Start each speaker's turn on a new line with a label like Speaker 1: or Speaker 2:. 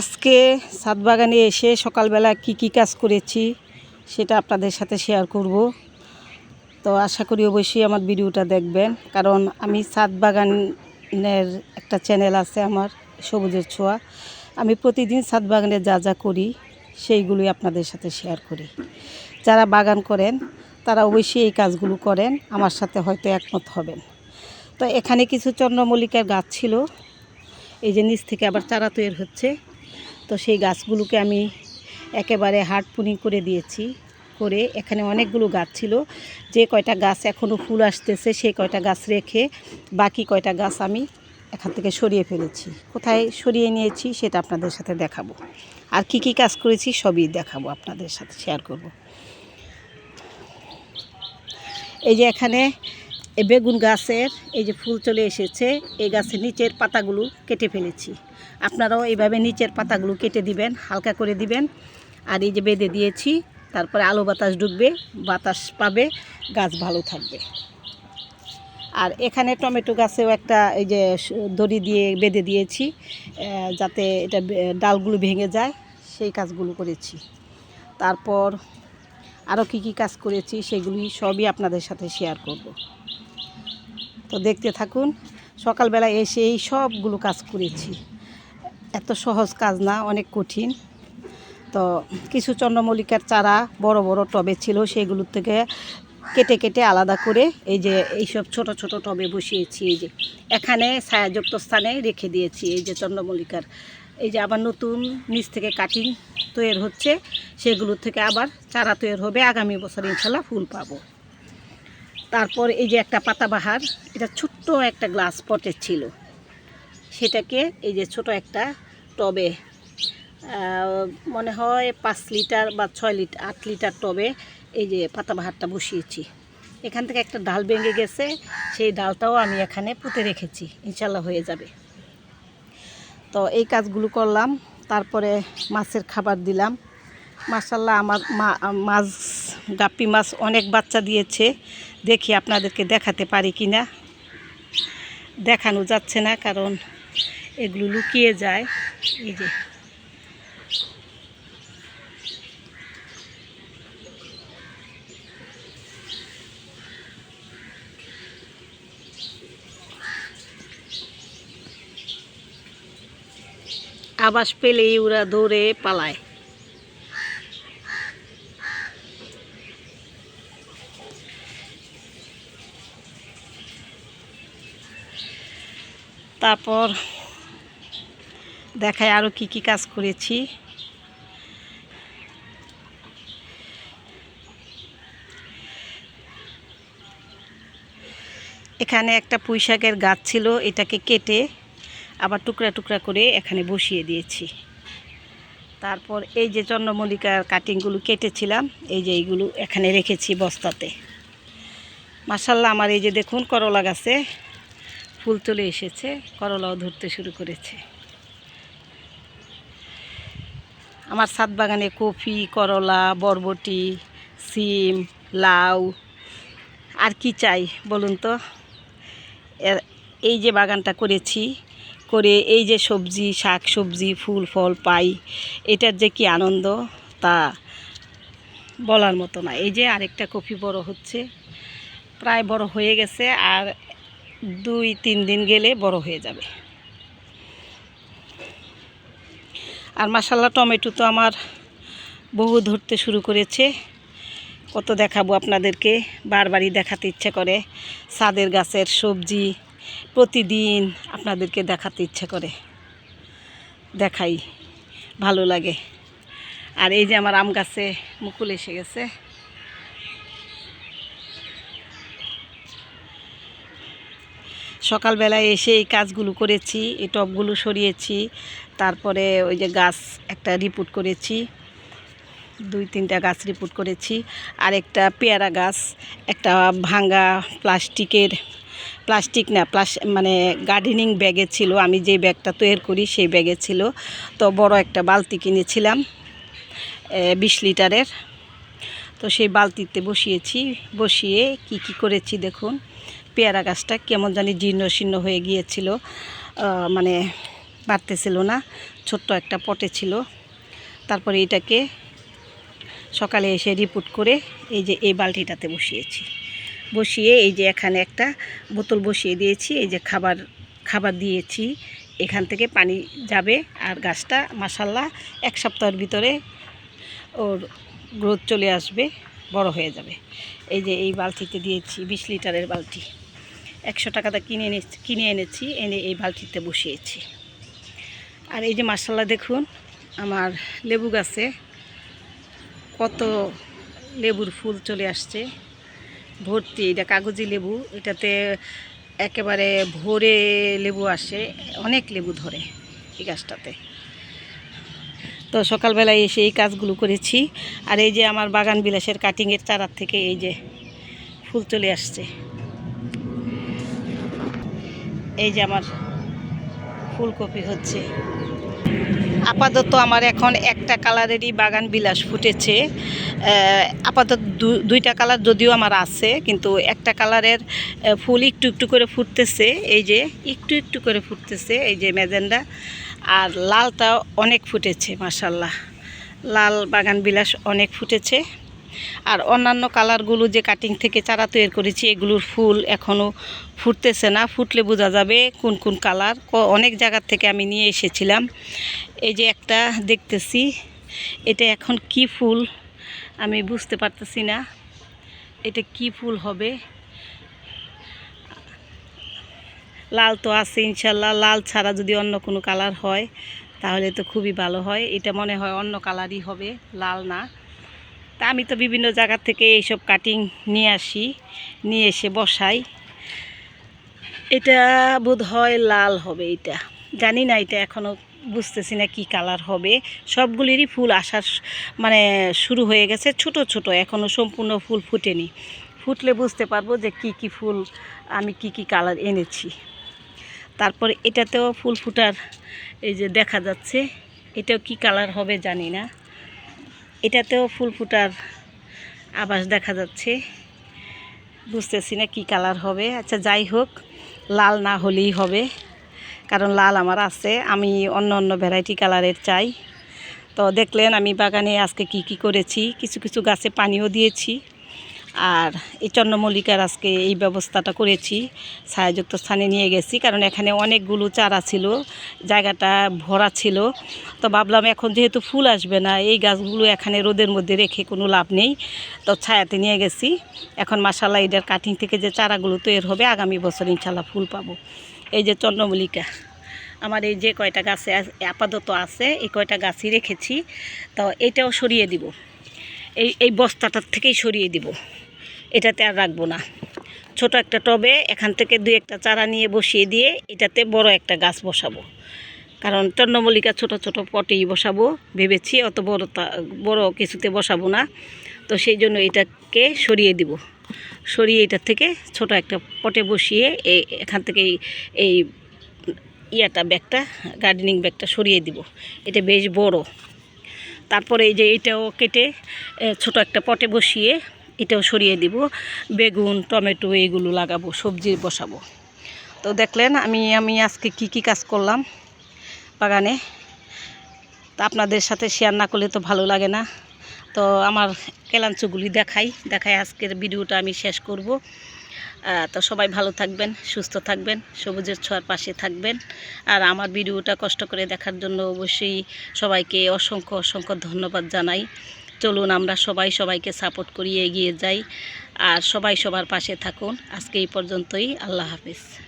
Speaker 1: আজকে ছাদ বাগানে এসে সকালবেলা কি কি কাজ করেছি সেটা আপনাদের সাথে শেয়ার করব। তো আশা করি অবশ্যই আমার ভিডিওটা দেখবেন। কারণ আমি ছাদ বাগানের একটা চ্যানেল আছে আমার, সবুজের ছোঁয়া। আমি প্রতিদিন ছাদ বাগানে যা যা করি, সেইগুলোই আপনাদের সাথে শেয়ার করি। যারা বাগান করেন, তারা অবশ্যই এই কাজগুলো করেন। আমার সাথে হয়তো একমত হবেন। তো এখানে কিছু চন্দ্রমল্লিকার গাছ ছিল। এই যে নিচ থেকে আবার চারা তৈরি হচ্ছে। তো সেই গাছগুলোকে আমি একেবারে হার্ড পুনিং করে দিয়েছি, করে এখানে অনেকগুলো গাছ ছিল। যে কয়টা গাছ এখনও ফুল আসতেছে সেই কয়টা গাছ রেখে বাকি কয়টা গাছ আমি এখান থেকে সরিয়ে ফেলেছি। কোথায় সরিয়ে নিয়েছি সেটা আপনাদের সাথে দেখাবো। আর কি কি কাজ করেছি সবই দেখাবো আপনাদের সাথে শেয়ার করব। এই যে এখানে বেগুন গাছের এই যে ফুল চলে এসেছে, এই গাছের নিচের পাতাগুলো কেটে ফেলেছি। আপনারাও এইভাবে নিচের পাতাগুলো কেটে দিবেন, হালকা করে দিবেন। আর এই যে বেঁধে দিয়েছি, তারপরে আলো বাতাস ঢুকবে, বাতাস পাবে, গাছ ভালো থাকবে। আর এখানে টমেটো গাছেও একটা এই যে দড়ি দিয়ে বেঁধে দিয়েছি যাতে এটা ডালগুলো ভেঙে যায়, সেই কাজগুলো করেছি। তারপর আরও কি কি কাজ করেছি, সেগুলি সবই আপনাদের সাথে শেয়ার করব। তো দেখতে থাকুন, সকালবেলা এসে এই সবগুলো কাজ করেছি। এত সহজ কাজ না, অনেক কঠিন। তো কিছু চন্দ্রমল্লিকার চারা বড় বড় টবে ছিল, সেগুলোর থেকে কেটে কেটে আলাদা করে এই যে এইসব ছোট ছোট টবে বসিয়েছি, এই যে এখানে ছায়াযুক্ত স্থানে রেখে দিয়েছি এই যে চন্দ্রমল্লিকার। এই যে আবার নতুন নিচ থেকে কাটিং তৈরি হচ্ছে, সেগুলোর থেকে আবার চারা তৈরি হবে, আগামী বছর ইনশাল্লাহ ফুল পাবো। তারপর এই যে একটা পাতাবাহার, এটা ছোট্ট একটা গ্লাস পটের ছিল। সেটাকে এই যে ছোট একটা টবে মনে হয় পাঁচ লিটার বা ছয় লিটার আট লিটার টবে এই যে পাতাবাহারটা বসিয়েছি। এখান থেকে একটা ডাল ভেঙে গেছে, সেই ডালটাও আমি এখানে পুঁতে রেখেছি ইনশাল্লাহ হয়ে যাবে। তো এই কাজগুলো করলাম, তারপরে মাছের খাবার দিলাম। মাসাল্লাহ আমার মাছ গাপ্পি মাছ অনেক বাচ্চা দিয়েছে, দেখি আপনাদেরকে দেখাতে পারি কি না দেখানো যাচ্ছে না, কারণ এগুলো লুকিয়ে যায়। এই যে। আবাস পেলেই ওরা দৌড়ে পালায়। তারপর দেখায় আরও কি কি কাজ করেছি। এখানে একটা পুঁই শাকের গাছ ছিল, এটাকে কেটে আবার টুকরা টুকরা করে এখানে বসিয়ে দিয়েছি। তারপর এই যে চন্দ্রমল্লিকার কাটিংগুলো কেটেছিলাম, এই যে এইগুলো এখানে রেখেছি বস্তাতে। মাসাল্লাহ আমার এই যে দেখুন করলা গাছে ফুল চলে এসেছে, করলাও ধরতে শুরু করেছে। আমার ছাদ বাগানে কফি করলা, বরবটি, সিম, লাউ, আর কি চাই বলুন তো? এই যে বাগানটা করেছি, করে এই যে সবজি, শাক সবজি, ফুল, ফল পাই, এটার যে কি আনন্দ তা বলার মতো না। এই যে আরেকটা কফি বড় হচ্ছে, প্রায় বড় হয়ে গেছে, আর দুই, তিন দিন গেলে বড় হয়ে যাবে। আর মাসাল্লাহ টমেটো তো আমার বহু ধরতে শুরু করেছে। কত দেখাবো আপনাদেরকে, বারবারই দেখাতে ইচ্ছে করে। সাদের গাছের সবজি প্রতিদিন আপনাদেরকে দেখাতে ইচ্ছে করে। দেখাই, ভালো লাগে। আর এই যে আমার আম গাছে মুকুল এসে গেছে। সকালবেলায় এসে এই কাজগুলো করেছি, এই টবগুলো সরিয়েছি, তারপরে ওই যে গাছ একটা রিপোর্ট করেছি, দুই তিনটা গাছ রিপোর্ট করেছি, আর একটা পেয়ারা গাছ, একটা ভাঙ্গা প্লাস্টিকের, প্লাস্টিক না, প্লাস মানে গার্ডেনিং ব্যাগে ছিল, আমি যে ব্যাগটা তৈরি করি সেই ব্যাগে ছিল, তো বড় একটা বালতি কিনেছিলাম বিশ লিটারের, তো সেই বালতিতে বসিয়েছি, বসিয়ে কি কি করেছি দেখুন পেয়ারা গাছটা কেমন জানি জীর্ণ শীর্ণ হয়ে গিয়েছিল মানে বাড়তেছিল না, ছোট্ট একটা পটে ছিল। তারপরে এটাকে সকালে এসে রিপোর্ট করে এই যে এই বালতিটাতে বসিয়েছি। বসিয়ে এই যে এখানে একটা বোতল বসিয়ে দিয়েছি, এই যে খাবার খাবার দিয়েছি। এখান থেকে পানি যাবে আর গাছটা মাসাল্লাহ এক সপ্তাহের ভিতরে ওর গ্রোথ চলে আসবে, বড় হয়ে যাবে। এই যে এই বালতিতে দিয়েছি বিশ লিটারের বালতি। একশো টাকাটা কিনে এনে কিনে এনেছি, এনে এই বালতিতে বসিয়েছি। আর এই যে মাসাল্লাহ দেখুন, আমার লেবু গাছে কত লেবুর ফুল চলে আসছে। ভর্তি, এটা কাগজি লেবু, এটাতে একেবারে ভোরে লেবু আসে, অনেক লেবু ধরে এই গাছটাতে। তো সকালবেলায় এসে এই কাজগুলো করেছি। আর এই যে আমার বাগান বিলাসের কাটিংয়ের চারার থেকে এই যে ফুল চলে আসছে। এই যে আমার ফুলকপি হচ্ছে। আপাতত আমার এখন একটা কালারেরই বাগান বিলাস ফুটেছে। আপাতত দুইটা কালার যদিও আমার আছে, কিন্তু একটা কালারের ফুল একটু একটু করে ফুটতেছে। এই যে একটু একটু করে ফুটতেছে, এই যে ম্যাজেন্ডা। আর লালটা অনেক ফুটেছে মাসাল্লাহ লাল বাগান বিলাস অনেক ফুটেছে। আর অন্যান্য কালারগুলো যে কাটিং থেকে চারা তৈরি করেছি, এগুলোর ফুল এখনও ফুটতেছে না। ফুটলে বোঝা যাবে কোন কোন কালার অনেক জায়গার থেকে আমি নিয়ে এসেছিলাম। এই যে একটা দেখতেছি, এটা এখন কি ফুল আমি বুঝতে পারতেছি না। এটা কি ফুল হবে? লাল তো আছে ইনশাল্লাহ, লাল ছাড়া যদি অন্য কোনো কালার হয়, তাহলে তো খুবই ভালো হয়। এটা মনে হয় অন্য কালারই হবে, লাল না। তা আমি তো বিভিন্ন জায়গা থেকে এইসব কাটিং নিয়ে আসি, নিয়ে এসে বসাই। এটা বোধ হয় লাল হবে এটা জানি না, এটা এখনও বুঝতেছি না কী কালার হবে। সবগুলিরই ফুল আসার মানে শুরু হয়ে গেছে ছোট ছোট এখনও সম্পূর্ণ ফুল ফুটেনি। ফুটলে বুঝতে পারব যে কি কি ফুল আমি কি কি কালার এনেছি। তারপর এটাতেও ফুল ফুটার এই যে দেখা যাচ্ছে, এটাও কি কালার হবে জানি না। এটাতেও ফুল ফুটার আবাস দেখা যাচ্ছে। বুঝতেছি না কী কালার হবে। আচ্ছা যাই হোক, লাল না হলেই হবে। কারণ লাল আমার আছে, আমি অন্য অন্য ভ্যারাইটি কালারের চাই। তো দেখলেন, আমি বাগানে আজকে কি কি করেছি, কিছু কিছু গাছে পানিও দিয়েছি। আর এই চন্দ্রমল্লিকার আজকে এই ব্যবস্থাটা করেছি, ছায়াযুক্ত স্থানে নিয়ে গেছি, কারণ এখানে অনেকগুলো চারা ছিল, জায়গাটা ভরা ছিল। তো ভাবলাম এখন যেহেতু ফুল আসবে না, এই গাছগুলো এখানে রোদের মধ্যে রেখে কোনো লাভ নেই। তো ছায়াতে নিয়ে গেছি। এখন মাসাল্লাহ এটার কাটিং থেকে যে চারাগুলো তৈরি হবে, আগামী বছর ইনশাল্লাহ ফুল পাবো। এই যে চন্দ্রমল্লিকা, আমার এই যে কয়টা গাছে আপাতত আছে, এই কয়টা গাছই রেখেছি। তো এটাও সরিয়ে দিব। এই এই বস্তাটার থেকেই সরিয়ে দিব। এটাতে আর রাখব না। ছোট একটা টবে এখান থেকে দুই একটা চারা নিয়ে বসিয়ে দিয়ে এটাতে বড় একটা গাছ বসাবো। কারণ চন্দ্রমল্লিকা ছোট ছোট পটেই বসাবো, ভেবেছি অত বড় বড় কিছুতে বসাবো না। তো সেই জন্য এটাকে সরিয়ে দিব। সরিয়ে এটার থেকে ছোট একটা পটে বসিয়ে এই এখান থেকে এই- ইয়াটা ব্যাগটা, গার্ডেনিং ব্যাগটা সরিয়ে দিব। এটা বেশ বড়। তারপরে এই যে এটাও কেটে ছোট একটা পটে বসিয়ে এটাও সরিয়ে দিব। বেগুন, টমেটো এইগুলো লাগাবো, সবজি বসাবো। তো দেখলেন আমি আমি আজকে কি কি কাজ করলাম বাগানে। তা আপনাদের সাথে শেয়ার না করলে তো ভালো লাগে না। তো আমার কেলাঞ্চুগুলি দেখাই দেখাই আজকের ভিডিওটা আমি শেষ করব। তো সবাই ভালো থাকবেন, সুস্থ থাকবেন, সবুজের ছোঁয়ার পাশে থাকবেন। আর আমার ভিডিওটা কষ্ট করে দেখার জন্য অবশ্যই সবাইকে অসংখ্য অসংখ্য ধন্যবাদ জানাই। চলুন আমরা সবাই সবাইকে সাপোর্ট করিয়ে এগিয়ে যাই। আর সবাই সবার পাশে থাকুন। আজকে এই পর্যন্তই। আল্লাহ হাফিজ।